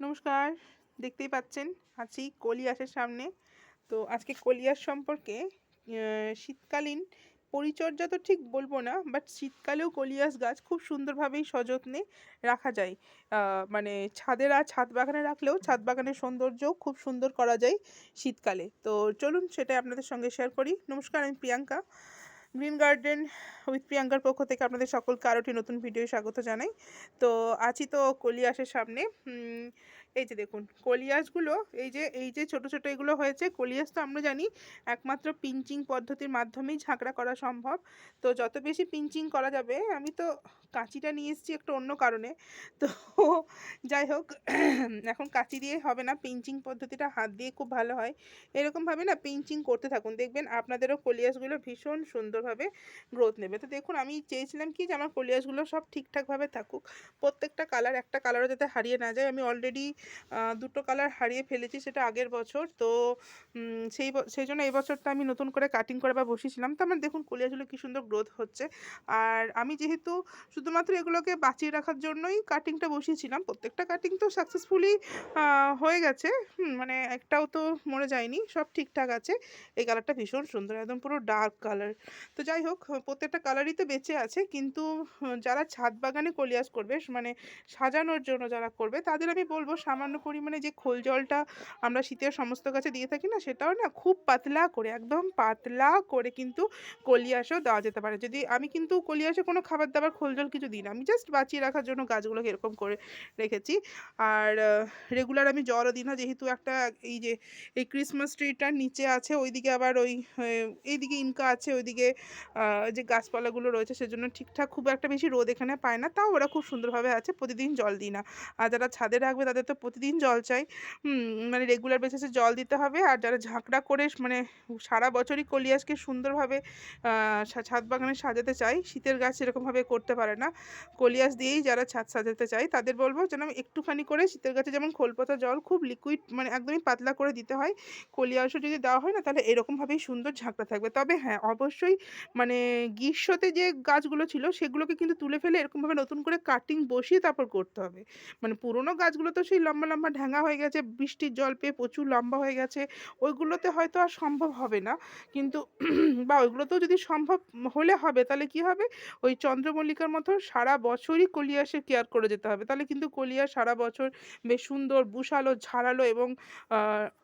নমস্কার, দেখতেই পাচ্ছেন, আছি কলিয়াসের সামনে। তো আজকে কলিয়াস সম্পর্কে শীতকালীন পরিচর্যা তো ঠিক বলব না বাট শীতকালেও কলিয়াস গাছ খুব সুন্দরভাবেই সযত্নে রাখা যায়। মানে ছাদের আর ছাদ বাগানে রাখলেও ছাদ বাগানের সৌন্দর্যও খুব সুন্দর করা যায় শীতকালে। তো চলুন সেটাই আপনাদের সঙ্গে শেয়ার করি। নমস্কার, আমি প্রিয়াঙ্কা। গ্রিন গার্ডেন উইথ প্রিয়াঙ্কার পক্ষ থেকে আপনাদের সকলকে আরও একটি নতুন ভিডিও স্বাগত জানাই। তো আছি তো কলিয়াসের সামনে। এই যে দেখুন, কলিয়াসগুলো, এই যে এই যে ছোট ছোট এগুলো হয়েছে, কলিয়াস তো আমরা জানি একমাত্র পিঞ্চিং পদ্ধতির মাধ্যমেই ঝাঁকড়া করা সম্ভব। তো যত বেশি পিঞ্চিং করা যাবে, আমি তো কাঁচিটা নিয়ে এসেছি একটু অন্য কারণে। তো যাই হোক, এখন কাঁচি দিয়ে হবে না, পিঞ্চিং পদ্ধতিটা হাত দিয়ে খুব ভালো হয়। এরকমভাবে না পিঞ্চিং করতে থাকুন, দেখবেন আপনাদেরও কলিয়াসগুলো ভীষণ সুন্দরভাবে গ্রোথ নেবে। তো দেখুন, আমি চেয়েছিলাম কি যে আমার কলিয়াসগুলো সব ঠিকঠাকভাবে থাকুক, প্রত্যেকটা কালার একটা কালারও যাতে হারিয়ে না যায়। আমি অলরেডি দুটো কালার হারিয়ে ফেলেছি সেটা আগের বছর। তো সেই সেই জন্য এই বছরটা আমি নতুন করে কাটিং করে বা বসিয়েছিলাম। তো আমার দেখুন কলিয়াসগুলো কি সুন্দর গ্রোথ হচ্ছে। আর আমি যেহেতু শুধুমাত্র এগুলোকে বাঁচিয়ে রাখার জন্যই কাটিংটা বসিয়েছিলাম, প্রত্যেকটা কাটিং তো সাকসেসফুলি হয়ে গেছে। মানে একটাও তো মরে যায়নি, সব ঠিকঠাক আছে। এই কালারটা ভীষণ সুন্দর, একদম পুরো ডার্ক কালার তো যাই হোক, প্রত্যেকটা কালারই তো বেঁচে আছে, কিন্তু, যারা ছাদ বাগানে কলিয়াস করবে মানে সাজানোর জন্য যারা করবে, তাদের আমি বলব সামান্য পরিমাণে যে খোল জলটা আমরা শীতের সমস্ত গাছে দিয়ে থাকি না, সেটাও না খুব পাতলা করে, একদম পাতলা করে কিন্তু কলিয়াসও দেওয়া যেতে পারে। যদি আমি কিন্তু কলিয়াসে কোনো খাবার দাবার খোল জল কিছু দিই না, আমি জাস্ট বাঁচিয়ে রাখার জন্য গাছগুলোকে এরকম করে রেখেছি। আর রেগুলার আমি জলও দিই না, যেহেতু একটা এই যে, এই ক্রিসমাস ট্রিটার নিচে আছে, ওইদিকে আবার ওই এইদিকে ইনকা আছে, ওইদিকে যে গাছপালাগুলো রয়েছে, সেজন্য ঠিকঠাক খুব একটা বেশি রোদ এখানে পায় না, তাও ওরা খুব সুন্দরভাবে আছে, প্রতিদিন জল দিই না। আর যারা ছাদে রাখবে তাদের তো প্রতিদিন জল চাই। মানে রেগুলার বেসিসে জল দিতে হবে। আর যারা ঝাঁকড়া করে মানে সারা বছরই কলিয়াসকে সুন্দরভাবে ছাদ বাগানে সাজাতে চাই, শীতের গাছ এরকমভাবে করতে পারে না। কলিয়াস দিয়েই যারা ছাদ সাজাতে চায়, তাদের বলব যেন একটুখানি করে শীতের গাছে যেমন খোলপাতা জল খুব লিকুইড মানে একদমই পাতলা করে দিতে হয়, কলিয়াসও যদি দেওয়া হয় না, তাহলে এরকমভাবেই সুন্দর ঝাঁকড়া থাকবে। তবে হ্যাঁ অবশ্যই মানে গ্রীষ্মতে যে গাছগুলো ছিল, সেগুলোকে কিন্তু তুলে ফেলে এরকমভাবে নতুন করে কাটিং বসিয়ে তারপর করতে হবে। মানে পুরোনো গাছগুলো তো সেই লম্বা লম্বা ঢ্যাঙা হয়ে গেছে, বৃষ্টির জল পেয়ে প্রচুর লম্বা হয়ে গেছে, ওইগুলোতে হয়তো আর সম্ভব হবে না। কিন্তু বা ওইগুলোতেও যদি সম্ভব হলে হবে, তাহলে কি হবে? ওই চন্দ্রমল্লিকার মতো সারা বছরই কলিয়াসের কেয়ার করে যেতে হবে। তাহলে কিন্তু কলিয়া সারা বছর বেশ সুন্দর, বুশালো, ঝাড়ালো এবং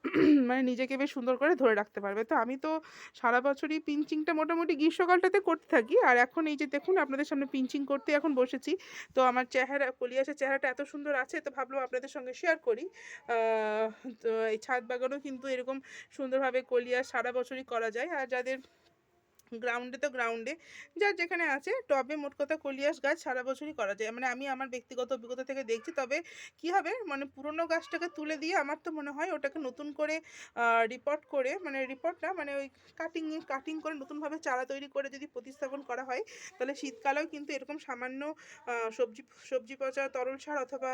মানে নিজেকে বেশ সুন্দর করে ধরে রাখতে পারবে। তো আমি তো সারা বছরই পিঞ্চিংটা মোটামুটি গ্রীষ্মকালটাতে করতে থাকি। আর এখন এই যে দেখুন, আপনাদের সামনে পিঞ্চিং করতে এখন বসেছি। তো আমার চেহারা, কলিয়াসের চেহারাটা এত সুন্দর আছে, তো ভাবলাম আপনাদের সঙ্গে শেয়ার করি। তো এই ছাদ বাগানও কিন্তু এরকম সুন্দরভাবে কলিয়া সারা বছরই করা যায়। আর যাদের গ্রাউন্ডে তো গ্রাউন্ডে যার যেখানে আছে, টবে মোট কথা কলিয়াস গাছ সারা বছরই করা যায়। মানে আমি আমার ব্যক্তিগত অভিজ্ঞতা থেকে দেখছি, তবে কি হবে মানে পুরনো গাছটাকে তুলে দিয়ে আমার তো মনে হয় ওটাকে নতুন করে রিপোর্ট করে মানে রিপোর্ট না মানে ওই কাটিং কাটিং করে নতুনভাবে চারা তৈরি করে যদি প্রতিস্থাপন করা হয়, তাহলে শীতকালেও কিন্তু এরকম সামান্য সবজি সবজি পচা, তরল সার অথবা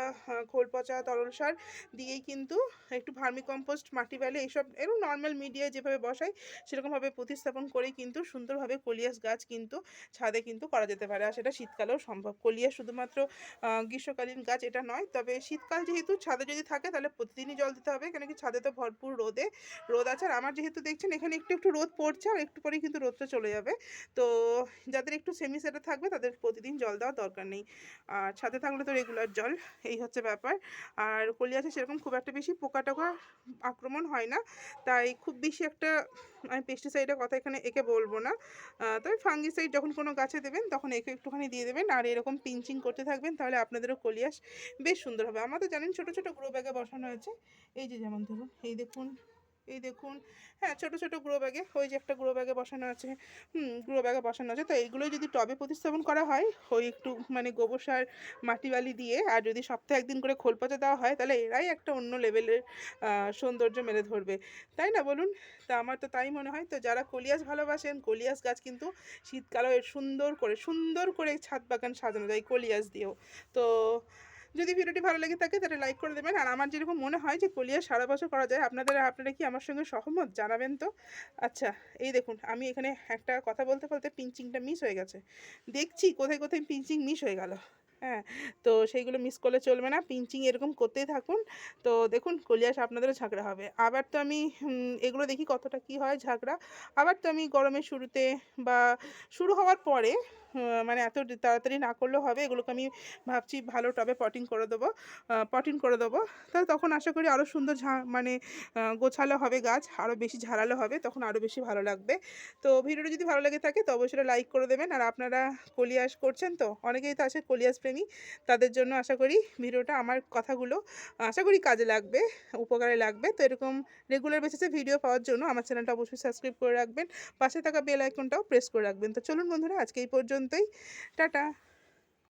খোল পচা, তরল সার দিয়েই কিন্তু একটু ভার্মি কম্পোস্ট মাটি বেলে এইসব, এরকম নর্মাল মিডিয়ায় যেভাবে বসায় সেরকমভাবে প্রতিস্থাপন করেই কিন্তু সুন্দরভাবে কলিয়াস গাছ কিন্তু ছাদে কিন্তু করা যেতে পারে। আর সেটা শীতকালেও সম্ভব। কলিয়াস শুধুমাত্র গ্রীষ্মকালীন গাছ এটা নয়, তবে শীতকাল যেহেতু ছাদে যদি থাকে তাহলে প্রতিদিনই জল দিতে হবে কেন কি ছাদে তো ভরপুর রোদে রোদ আছে। আর আমার যেহেতু দেখছেন এখানে একটু একটু রোদ পড়ছে আর একটু পরেই কিন্তু রোদটা চলে যাবে। তো যাদের একটু সেমি সেটে থাকবে তাদের প্রতিদিন জল দেওয়ার দরকার নেই। আর ছাদে থাকলে তো রেগুলার জল, এই হচ্ছে ব্যাপার। আর কলিয়াসে সেরকম খুব একটা বেশি পোকা টোকা আক্রমণ হয় না। তাই খুব বেশি একটা আমি পেস্টিসাইডের কথা এখানে একে বলব না। তবে ফাঙ্গিসাইড যখন কোনো গাছে দেবেন, তখন একে একটুখানি দিয়ে দেবেন। আর এরকম পিঞ্চিং করতে থাকবেন, তাহলে আপনাদেরও কলিয়াস বেশ সুন্দর হবে। আমাদের জানেন ছোট ছোট গ্রো ব্যাগে বসানো আছে এই যে যেমন ধরুন, এই দেখুন। এই দেখুন হ্যাঁ ছোট ছোট গ্রো ব্যাগে, ওই যে একটা গ্রো ব্যাগে বসানো আছে, হুম গ্রো ব্যাগে বসানো আছে। তো এইগুলোই যদি টবে প্রতিস্থাপন করা হয়, ওই একটু মানে গোবর সার, মাটি বালি দিয়ে, আর যদি সপ্তাহে একদিন করে খোল পচা দেওয়া হয়, তাহলে এরাই একটা অন্য লেভেলের সৌন্দর্য মেলে ধরবে। তাই না বলুন? তা আমার তো তাই মনে হয়। তো যারা কলিয়াস ভালোবাসেন, কলিয়াস গাছ কিন্তু শীতকালেও সুন্দর করে সুন্দর করে ছাদ বাগান সাজানো যায় কলিয়াস দিয়েও। তো যদি ভিডিওটি ভালো লেগে থাকে তাহলে লাইক করে দেবেন। আর আমার যেরকম মনে হয় যে কলিয়াস সারা বছর করা যায়, আপনাদের, আপনারা কি আমার সঙ্গে সহমত জানাবেন তো? আচ্ছা এই দেখুন, আমি এখানে একটা কথা বলতে বলতে পিঞ্চিংটা মিস হয়ে গেছে। দেখছি কোথায় কোথায় পিঞ্চিং মিস হয়ে গেল। হ্যাঁ তো সেইগুলো মিস করলে চলবে না। পিঞ্চিং এরকম করতেই থাকুন। তো দেখুন কলিয়াস আপনাদেরও ঝাঁকড়া হবে। আবার তো আমি এগুলো দেখি কতটা কি হয় ঝাঁকড়া। আবার তো আমি গরমের শুরুতে বা শুরু হওয়ার পরে মানে এত তাড়াতাড়ি না করলেও হবে, এগুলোকে আমি ভাবছি ভালো টবে পটিং করে দেবো পটিং করে দেবো। তাহলে তখন আশা করি আরও সুন্দর মানে গোছালো হবে গাছ আরও বেশি ঝাড়ালো হবে, তখন আরও বেশি ভালো লাগবে। তো ভিডিওটা যদি ভালো লেগে থাকে তো অবশ্যই লাইক করে দেবেন। আর আপনারা কলিয়াস করছেন তো, অনেকেই তো আছে কলিয়াস প্রেমী, তাদের জন্য আশা করি ভিডিওটা আমার কথাগুলো, আশা করি কাজে লাগবে, উপকারে লাগবে। তো এরকম রেগুলার বেসিসে ভিডিও পাওয়ার জন্য আমার চ্যানেলটা অবশ্যই সাবস্ক্রাইব করে রাখবেন, পাশে থাকা বেল আইকনটাও প্রেস করে রাখবেন। তো চলুন বন্ধুরা, আজকে এই পর্যন্তই। টাটা।